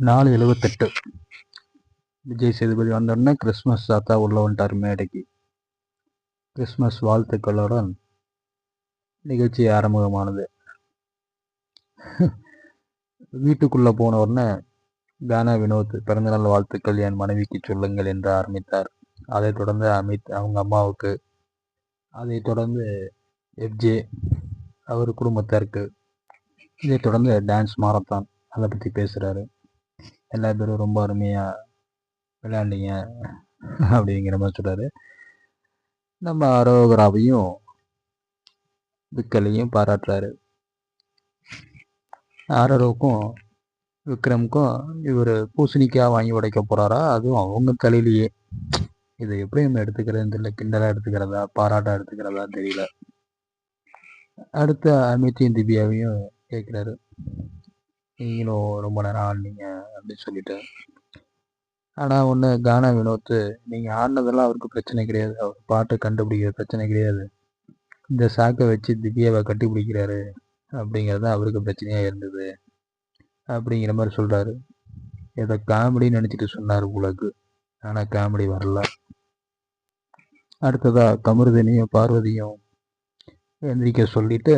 நாலு எழுபத்தெட்டு விஜய் சேதுபதி வந்தோடனே கிறிஸ்மஸ் தாத்தா உள்ள வந்துட்டார் மேடைக்கு. கிறிஸ்மஸ் வாழ்த்துக்களுடன் நிகழ்ச்சி ஆரம்பமானது. வீட்டுக்குள்ளே போன உடனே கானா வினோத் பிறந்தநாள் வாழ்த்துக்கள் என் மனைவிக்கு சொல்லுங்கள் என்று ஆரம்பித்தார். அதைத் தொடர்ந்து அமித் அவங்க அம்மாவுக்கு அதைத் தொடர்ந்து எஃப்ஜே அவர் குடும்பத்தாருக்கு இதைத் தொடர்ந்து டான்ஸ் மாரத்தான் அதை பற்றி பேசுகிறாரு எல்லா பேரும் ரொம்ப அருமையாக விளையாண்டீங்க அப்படிங்கிற மாதிரி சொல்கிறாரு நம்ம அரோகராவையும் விக்கலையும் பாராட்டுறாரு. ஆரரோவுக்கும் விக்ரமுக்கும் இவர் பூசணிக்காய் வாங்கி உடைக்க போகிறாரா அதுவும் அவங்க தலையிலேயே. இதை எப்படி நம்ம எடுத்துக்கிறது தெரியல. கிண்டலாக எடுத்துக்கிறதா? பாராட்டாக எடுத்துக்கிறதா தெரியல. அடுத்த அமித்தையும் திவ்யாவையும் கேட்குறாரு. நீங்களும் ரொம்ப நேரம் ஆடினீங்க அப்படின்னு சொல்லிட்டு. ஆனால் ஒன்று கானா வினோத்து நீங்கள் ஆடினதெல்லாம் அவருக்கு பிரச்சனை கிடையாது. அவர் பாட்டை கண்டுபிடிக்கிற பிரச்சனை கிடையாது. இந்த சாக்கை வச்சு திவ்யாவை கட்டிப்பிடிக்கிறாரு அப்படிங்கிறது தான் அவருக்கு பிரச்சனையாக இருந்தது அப்படிங்கிற மாதிரி சொல்கிறாரு ஏதோ காமெடின்னு நினச்சிட்டு சொன்னார் உங்களுக்கு ஆனால் காமெடி வரல. அடுத்ததாக கமருதனையும் பார்வதியும் எந்திரிக்க சொல்லிட்டு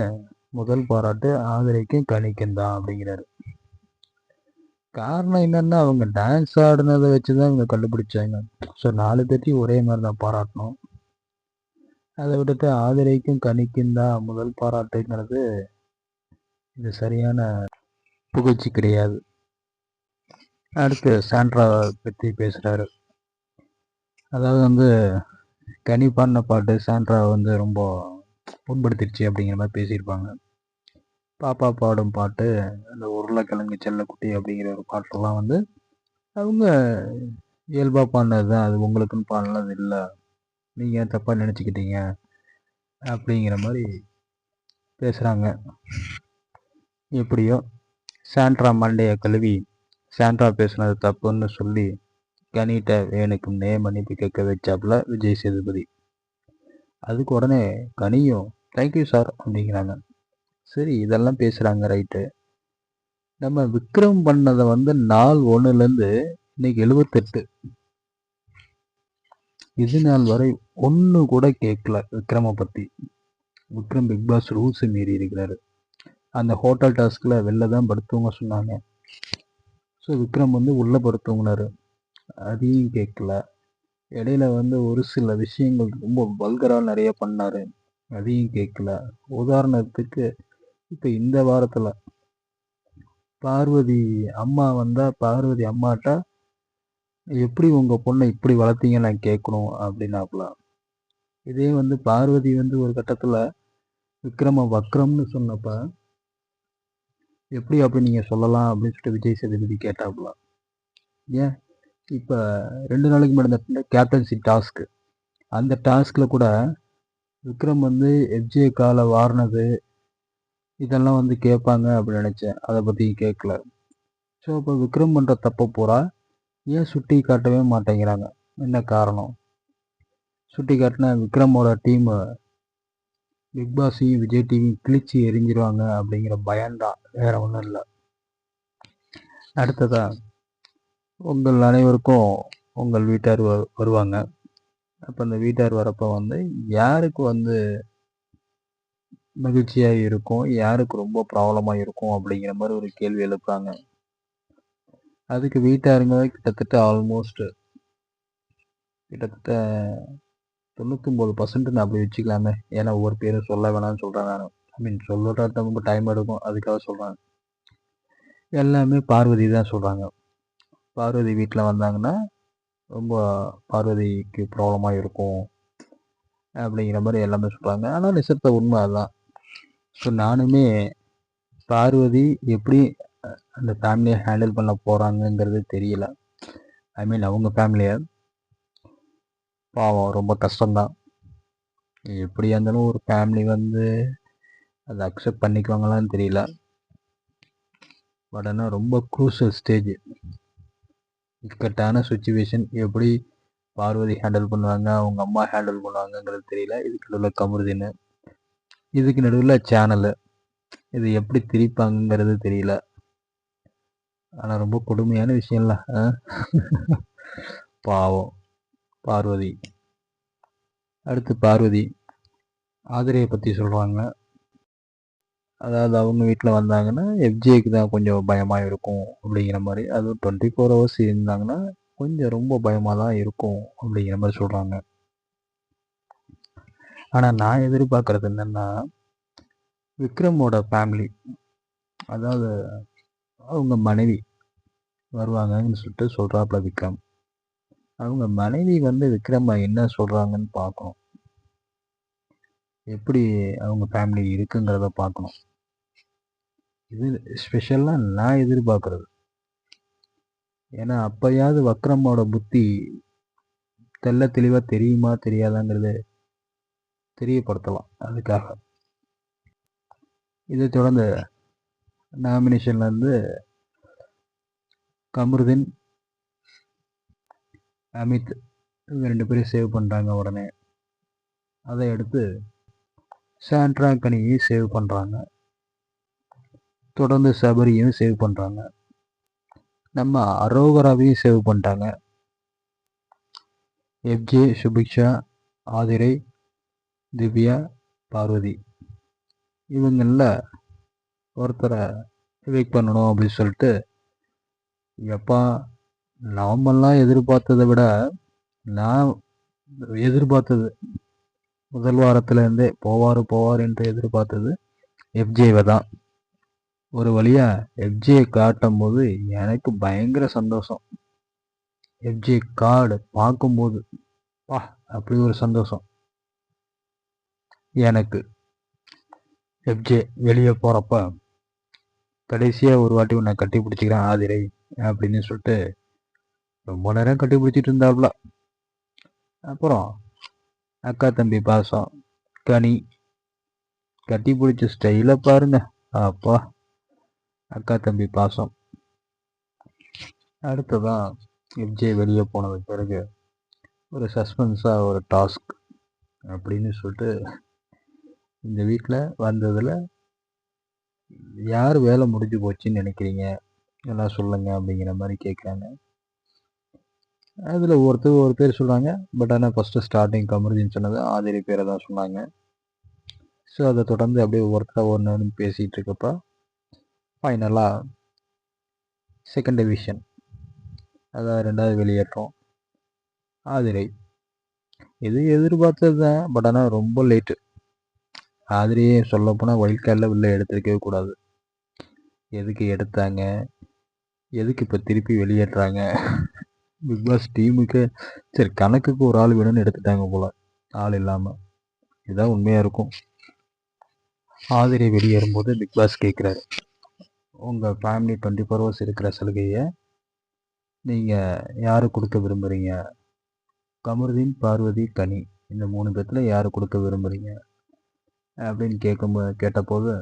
முதல் பாராட்டு ஆதரிக்கும் கணிக்கும் தான் அப்படிங்கிறாரு. காரணம் என்னன்னா அவங்க டான்ஸ் ஆடினதை வச்சு தான் இவங்க கண்டுபிடிச்சாங்க. ஸோ நாலு பேர்த்தையும் ஒரே மாதிரி தான் பாராட்டணும். அதை விட்டுட்டு ஆதரிக்கும் கணிக்கும் தான் முதல் பாராட்டுங்கிறது இது சரியான புகழ்ச்சி கிடையாது. அடுத்து சாண்ட்ரா பற்றி பேசுகிறாரு அதாவது வந்து கனி பாடின பாட்டு சாண்ட்ரா வந்து ரொம்ப புண்படுத்திடுச்சு அப்படிங்கிற மாதிரி பேசியிருப்பாங்க. பாப்பா பாடும் பாட்டு அந்த உருளைக்கிழங்கு செல்லக்குட்டி அப்படிங்கிற ஒரு பாட்டெல்லாம் வந்து அவங்க இயல்பாக பாடினது தான். அது உங்களுக்குன்னு பாடினது இல்லை. நீங்கள் தப்பாக நினச்சிக்கிட்டீங்க? அப்படிங்கிற மாதிரி பேசுகிறாங்க எப்படியோ சாண்ட்ரா மண்டையை கழுவி சாண்ட்ரா பேசுனது தப்புன்னு சொல்லி கனிட்ட வேணுக்கும் நே மன்னிப்பு கேட்க வச்சாப்புல விஜய் சேதுபதி. அதுக்கு உடனே கனியும் தேங்க்யூ சார் அப்படிங்கிறாங்க. சரி இதெல்லாம் பேசுகிறாங்க ரைட்டு. நம்ம விக்ரம் பண்ணதை வந்து நாள் ஒன்றுலேருந்து இன்னைக்கு எழுபத்தெட்டு இது நாள் வரை ஒன்று கூட கேட்கல விக்ரமை பற்றி விக்ரம் பிக் பாஸ் ரூல்ஸ் மீறி இருக்கிறாரு. அந்த ஹோட்டல் டாஸ்கில் வெளில தான் படுத்துவங்க சொன்னாங்க. ஸோ விக்ரம் வந்து உள்ளே படுத்துவங்கினாரு அதையும் கேட்கல. இடையில வந்து ஒரு சில விஷயங்கள் ரொம்ப வல்கராக நிறைய பண்ணார். அதையும் கேட்கல. உதாரணத்துக்கு இப்போ இந்த வாரத்தில் பார்வதி அம்மா வந்தால் பார்வதி அம்மாட்ட எப்படி உங்கள் பொண்ணை இப்படி வளர்த்தீங்க நான் கேட்கணும் அப்படின்னாப்புல. இதே வந்து பார்வதி வந்து ஒரு கட்டத்தில் விக்ரம வக்ரம்னு சொன்னப்ப எப்படி அப்படி நீங்கள் சொல்லலாம் அப்படின்னு சொல்லிட்டு விஜய் சேதுபதி கேட்டாப்புல. ஏன்? இப்போ ரெண்டு நாளைக்கு முன்னாடி இந்த கேப்டன்சி டாஸ்க்கு அந்த டாஸ்கில் கூட விக்ரம் வந்து எஃப்ஜே காலை வாரினது இதெல்லாம் வந்து கேட்பாங்க அப்படின்னு நினச்சேன். அதை பற்றி கேட்கல ஸோ இப்போ விக்ரம் பண்ணுற தப்பை பூரா ஏன் சுட்டி காட்டவே மாட்டேங்கிறாங்க? என்ன காரணம்? சுட்டி காட்டினா விக்ரமோட டீமை பிக் பாஸையும் விஜய் டிவியும் கிழிச்சு எரிஞ்சிருவாங்க அப்படிங்கிற பயம்தான். வேற ஒன்றும் இல்லை. அடுத்ததா உங்கள் அனைவருக்கும் உங்கள் வீட்டார் வருவாங்க. அப்போ அந்த வீட்டார் வரப்போ வந்து யாருக்கு வந்து மகிழ்ச்சியாக இருக்கும். யாருக்கு ரொம்ப ப்ராப்ளமாக இருக்கும் அப்படிங்கிற மாதிரி ஒரு கேள்வி எழுப்புறாங்க. அதுக்கு வீட்டாருங்க கிட்டத்தட்ட ஆல்மோஸ்ட் கிட்டத்தட்ட தொண்ணூத்தொம்பது பர்சன்ட் நான் அப்படி வச்சுக்கலாமே. ஏன்னா ஒவ்வொரு பேரும் சொல்ல வேணாம்னு சொல்கிறேன் நான். ஐ மீன் சொல்லுறது ரொம்ப டைம் எடுக்கும். அதுக்காக சொல்கிறேன் எல்லாமே பார்வதி தான் சொல்கிறாங்க பார்வதி வீட்டில் வந்தாங்கன்னா ரொம்ப பார்வதிக்கு ப்ராப்ளமாக இருக்கும். அப்படிங்கிற மாதிரி எல்லாமே சொல்கிறாங்க ஆனால் நிசத்த உண்மை அதுதான். ஸோ நானுமே பார்வதி எப்படி அந்த ஃபேமிலியை ஹேண்டில் பண்ண போகிறாங்கங்கிறது தெரியல. ஐ மீன் அவங்க ஃபேமிலியை பாவம் ரொம்ப கஷ்டம்தான். எப்படியா இருந்தாலும் ஒரு ஃபேமிலி வந்து அதை அக்செப்ட் பண்ணிக்குவாங்களான்னு தெரியல. பட் ஆனால் ரொம்ப க்ரூசல் ஸ்டேஜ் இக்கட்டான சுச்சுவேஷன் எப்படி பார்வதி ஹேண்டில் பண்ணுவாங்க அவங்க அம்மா ஹேண்டில் பண்ணுவாங்கங்கிறது தெரியல. இதுக்கு நடுவில் கமருதின்னு இதுக்கு நடுவில் சேனலு இது எப்படி திரிப்பாங்கங்கிறது தெரியல. ஆனால் ரொம்ப கொடுமையான விஷயம்ல பாவம். பார்வதி. அடுத்து பார்வதி. ஆதிரையை பற்றி சொல்கிறாங்க அதாவது அவங்க வீட்டில் வந்தாங்கன்னா எஃப்ஜேக்கு தான் கொஞ்சம் பயமாக இருக்கும் அப்படிங்கிற மாதிரி. அதுவும் டுவெண்ட்டி ஃபோர் ஹவர்ஸ் இருந்தாங்கன்னா கொஞ்சம் ரொம்ப பயமாக தான் இருக்கும் அப்படிங்கிற மாதிரி சொல்கிறாங்க ஆனால் நான் எதிர்பார்க்குறது என்னென்னா விக்ரமோட ஃபேமிலி அதாவது அவங்க மனைவி வருவாங்கன்னு சொல்லிட்டு சொல்கிறாப்புல விக்ரம். அவங்க மனைவி வந்து விக்ரம என்ன சொல்கிறாங்கன்னு பார்க்கணும். எப்படி அவங்க ஃபேமிலி இருக்குங்கிறத பார்க்கணும். இது ஸ்பெஷலாக நான் எதிர்பார்க்குறது. ஏன்னா அப்போயாவது வக்ரமோட புத்தி தெல்ல தெளிவாக தெரியுமா தெரியாதாங்கிறது தெரியப்படுத்தலாம் அதுக்காக. இதை தொடர்ந்து நாமினேஷன்லேருந்து கமருதீன் அமித் இவங்க ரெண்டு பேரும் சேவ் பண்ணுறாங்க உடனே. அதை அடுத்து சாண்ட்ரா கனியை சேவ் பண்ணுறாங்க தொடர்ந்து சபரியும் சேவ் பண்ணுறாங்க நம்ம அரோகராவையும் சேவ் பண்ணிட்டாங்க. எஃப்ஜே சுபிக்ஷா ஆதிரை திவ்யா பார்வதி. இவங்களில் ஒருத்தரை வெயிட் பண்ணணும் அப்படின்னு சொல்லிட்டு எப்பா நாமெல்லாம் எதிர்பார்த்ததை விட நான் எதிர்பார்த்தது முதல் வாரத்துலேருந்தே போவார் போவார் என்று எதிர்பார்த்தது எஃப்ஜேவை தான். ஒரு வழியாக எஃப்ஜே காட்டும் போது எனக்கு பயங்கர சந்தோஷம். எஃப்ஜே கார்டு பார்க்கும்போது பா அப்படி ஒரு சந்தோஷம். எனக்கு. எஃப்ஜே வெளியே போகிறப்ப கடைசியாக ஒரு வாட்டி உன்னை கட்டி பிடிச்சிக்கிறேன் ஆதிரை அப்படின்னு சொல்லிட்டு ரொம்ப நேரம் கட்டி பிடிச்சிட்டு இருந்தாப்புல அப்புறம் அக்கா தம்பி பாசம் கனி கட்டி பிடிச்ச ஸ்டைலை பாருங்க. அப்பா அக்கா தம்பி பாசம். அடுத்ததான் எஃப்ஜே வெளியே போனதுக்கு பிறகு ஒரு சஸ்பென்ஸாக ஒரு டாஸ்க் அப்படின்னு சொல்லிட்டு இந்த வீட்டில் வந்ததில் யார் வேலை முடிஞ்சு போச்சுன்னு நினைக்கிறீங்க? எல்லாம் சொல்லுங்கள் அப்படிங்கிற மாதிரி கேட்குறாங்க அதில் ஒருத்தர் ஒரு பேர் சொல்கிறாங்க பட் ஆனால் ஃபஸ்ட்டு ஸ்டார்டிங் கமர்ஜின்னு சொன்னது ஆதிரி பேரை தான் சொன்னாங்க. ஸோ அதை தொடர்ந்து அப்படியே ஒவ்வொருத்தராக ஒன்று பேசிகிட்டு இருக்கப்போ ஃபைனலாக செகண்ட் டிவிஷன் அதாவது ரெண்டாவது வெளியேற்றம் ஆதிரை. இது எதிர்பார்த்தது தான் பட் ஆனால் ரொம்ப லேட்டு ஆதிரியே சொல்லப்போனால் போனால் கார்டில் உள்ளே எடுத்திருக்கவே கூடாது. எதுக்கு எடுத்தாங்க? எதுக்கு இப்போ திருப்பி வெளியேற்றாங்க? பிக் பாஸ் டீமுக்கு சரி கணக்குக்கு ஒரு ஆள் வேணும்னு எடுத்துட்டாங்க போல். ஆள் இல்லாமல் இதுதான் உண்மையாக இருக்கும். ஆதிரை வெளியேறும்போது பிக் பாஸ் கேட்குறாரு உங்கள் ஃபேமிலி டுவெண்ட்டி ஃபோர் ஹவர்ஸ் இருக்கிற சலுகையை நீங்கள் யாரு கொடுக்க விரும்புகிறீங்க கமருதீன் பார்வதி கனி. இந்த மூணு பேர்த்தில் யார் கொடுக்க விரும்புகிறீங்க அப்படின்னு கேட்கும்போது கேட்டபோது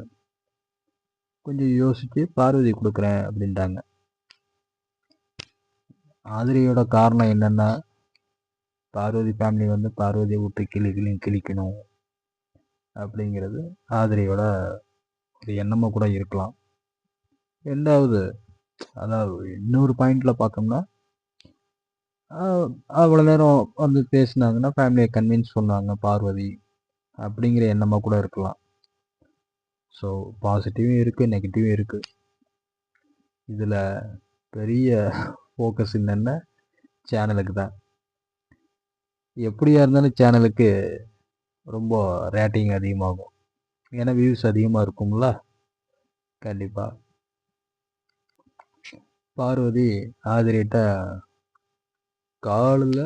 கொஞ்சம் யோசித்து பார்வதி கொடுக்குறேன் அப்படின்ட்டாங்க. ஆதிரியோட காரணம் என்னென்னா பார்வதி ஃபேமிலி வந்து பார்வதியை விட்டு கிளி கிளி கிழிக்கணும் அப்படிங்கிறது ஆதிரியோட ஒரு எண்ணமாக கூட இருக்கலாம். ரெண்டாவது அதாவது இன்னொரு பாயிண்டில் பார்த்தோம்னா அவ்வளோ நேரம் வந்து பேசினாங்கன்னா ஃபேமிலியை கன்வின்ஸ் பண்ணுவாங்க பார்வதி. அப்படிங்கிற எண்ணமாக கூட இருக்கலாம். ஸோ பாசிட்டிவும் இருக்குது நெகட்டிவும் இருக்குது இதில் பெரிய ஃபோக்கஸ் என்னென்ன சேனலுக்கு தான். எப்படியா இருந்தாலும் சேனலுக்கு ரொம்ப ரேட்டிங் அதிகமாகும். ஏன்னா வியூஸ் அதிகமாக இருக்கும்ல? கண்டிப்பாக பார்வதி ஆதிரிட்ட காலில்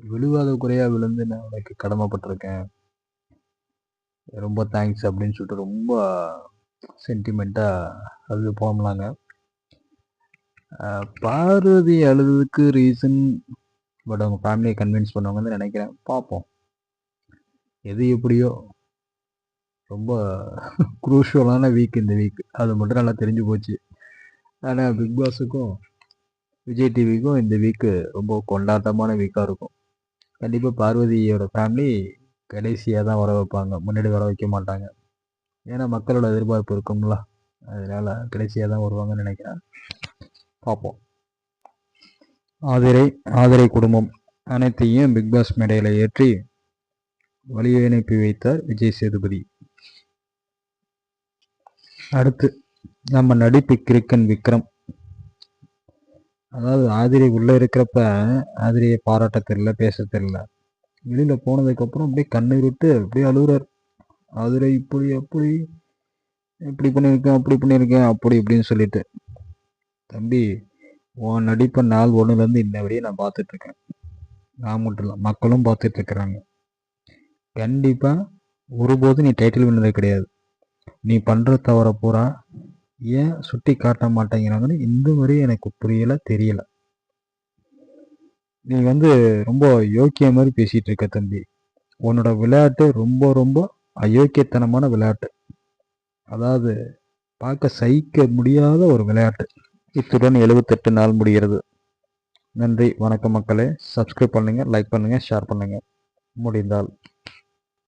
விழுவாத குறையாக விழுந்து நான் உனக்கு கடமைப்பட்டிருக்கேன். ரொம்ப தேங்க்ஸ் அப்படின்னு சொல்லிட்டு ரொம்ப சென்டிமெண்ட்டாக அது போகலாங்க பார்வதி அழுதுக்கு ரீசன் பட் அவங்க ஃபேமிலியை கன்வின்ஸ் பண்ணுவாங்கன்னு நினைக்கிறேன். பார்ப்போம். எது எப்படியோ ரொம்ப குரூஷுவலான வீக் இந்த வீக் அது மட்டும் நல்லா தெரிஞ்சு போச்சு. ஆனால் பிக் பாஸுக்கும் விஜய் டிவிக்கும் இந்த வீக்கு ரொம்ப கொண்டாட்டமான வீக்காக இருக்கும். கண்டிப்பாக பார்வதியோட ஃபேமிலி கடைசியாக தான் வர வைப்பாங்க. முன்னாடி வர வைக்க மாட்டாங்க. ஏன்னா மக்களோட எதிர்பார்ப்பு இருக்கும்ல. அதனால் கடைசியாக தான் வருவாங்கன்னு நினைக்கிறேன். பார்ப்போம். ஆதிரை ஆதிரை குடும்பம் அனைத்தையும் பிக் பாஸ் மேடையில் ஏற்றி வழியை அனுப்பி வைத்தார் விஜய் சேதுபதி. அடுத்து நம்ம நடிப்பு கிரிக்கன் விக்ரம். அதாவது ஆதிரை உள்ளே இருக்கிறப்ப ஆதிரையை பாராட்ட தெரியல பேச தெரியல. வெளியில் போனதுக்கப்புறம் அப்படியே கண்ணீர் விட்டு அப்படியே அழுகுறார். அதில் இப்படி அப்படி இப்படி பண்ணியிருக்கேன் அப்படி பண்ணியிருக்கேன் அப்படி இப்படின்னு சொல்லிட்டு. தம்பி உன் நடிப்பை நாள் ஒன்றுலேருந்து இன்ன வரையும் நான் பார்த்துட்ருக்கேன். நான் மட்டும் இல்லை மக்களும் பார்த்துட்ருக்குறாங்க. கண்டிப்பாக ஒருபோதும் நீ டைட்டில் வின்னது கிடையாது. நீ பண்ணுற தவற பூரா ஏன் சுட்டி காட்ட மாட்டேங்கிறாங்கன்னு இந்த வரையும் எனக்கு புரியலை தெரியலை. நீ வந்து ரொம்ப யோக்கிய மாதிரி பேசிட்டு இருக்க தம்பி. உன்னோட விளையாட்டு ரொம்ப ரொம்ப அயோக்கியத்தனமான விளையாட்டு. அதாவது பார்க்க சகிக்க முடியாத ஒரு விளையாட்டு. இத்துடன் எழுபத்தெட்டு நாள் முடிகிறது. நன்றி. வணக்கம் மக்களே. சப்ஸ்கிரைப் பண்ணுங்கள் லைக் பண்ணுங்கள் ஷேர் பண்ணுங்கள் முடிந்தால்.